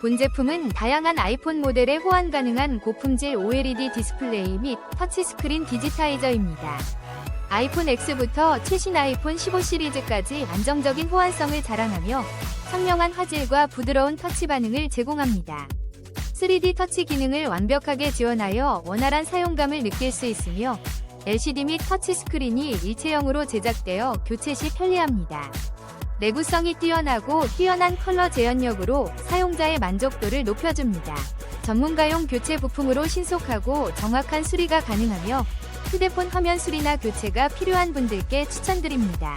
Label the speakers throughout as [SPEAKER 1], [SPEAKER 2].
[SPEAKER 1] 본 제품은 다양한 아이폰 모델에 호환 가능한 고품질 OLED 디스플레이 및 터치스크린 디지타이저입니다. 아이폰 X부터 최신 아이폰 15 시리즈까지 안정적인 호환성을 자랑하며 선명한 화질과 부드러운 터치 반응을 제공합니다. 3D 터치 기능을 완벽하게 지원하여 원활한 사용감을 느낄 수 있으며 LCD 및 터치 스크린이 일체형으로 제작되어 교체 시 편리합니다. 내구성이 뛰어나고 뛰어난 컬러 재현력으로 사용자의 만족도를 높여줍니다. 전문가용 교체 부품으로 신속하고 정확한 수리가 가능하며 휴대폰 화면 수리나 교체가 필요한 분들께 추천드립니다.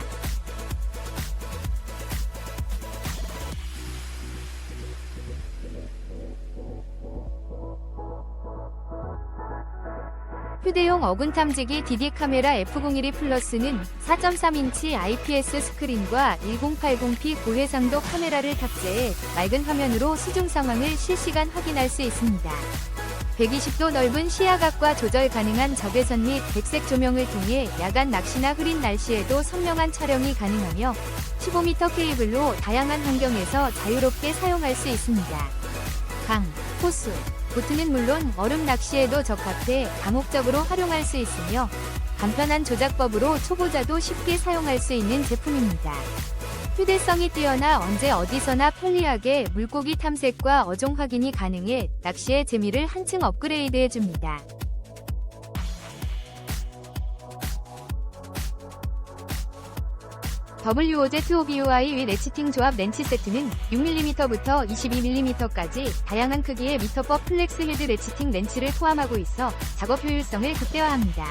[SPEAKER 1] 휴대용 어군 탐지기 DD 카메라 F012 플러스는 4.3인치 IPS 스크린과 1080p 고해상도 카메라를 탑재해 맑은 화면으로 수중 상황을 실시간 확인할 수 있습니다. 120도 넓은 시야각과 조절 가능한 적외선 및 백색 조명을 통해 야간 낚시나 흐린 날씨에도 선명한 촬영이 가능하며 15m 케이블로 다양한 환경에서 자유롭게 사용할 수 있습니다. 강, 호수, 보트는 물론 얼음 낚시에도 적합해 다목적으로 활용할 수 있으며 간편한 조작법으로 초보자도 쉽게 사용할 수 있는 제품입니다. 휴대성이 뛰어나 언제 어디서나 편리하게 물고기 탐색과 어종 확인이 가능해 낚시의 재미를 한층 업그레이드해 줍니다. WOZ2BUI 위 레치팅 조합 렌치 세트는 6mm부터 22mm까지 다양한 크기의 미터법 플렉스 헤드 레치팅 렌치를 포함하고 있어 작업 효율성을 극대화합니다.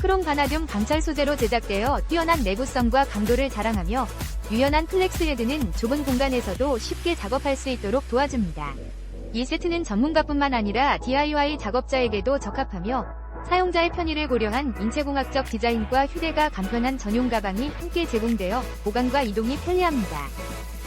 [SPEAKER 1] 크롬 바나듐 강철 소재로 제작되어 뛰어난 내구성과 강도를 자랑하며 유연한 플렉스 헤드는 좁은 공간에서도 쉽게 작업할 수 있도록 도와줍니다. 이 세트는 전문가뿐만 아니라 DIY 작업자에게도 적합하며 사용자의 편의를 고려한 인체공학적 디자인과 휴대가 간편한 전용 가방이 함께 제공되어 보관과 이동이 편리합니다.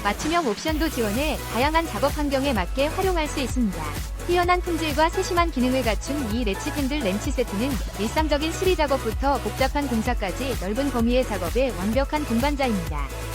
[SPEAKER 1] 맞춤형 옵션도 지원해 다양한 작업 환경에 맞게 활용할 수 있습니다. 뛰어난 품질과 세심한 기능을 갖춘 이 레치 팬들 렌치 세트는 일상적인 수리 작업부터 복잡한 공사까지 넓은 범위의 작업에 완벽한 동반자입니다.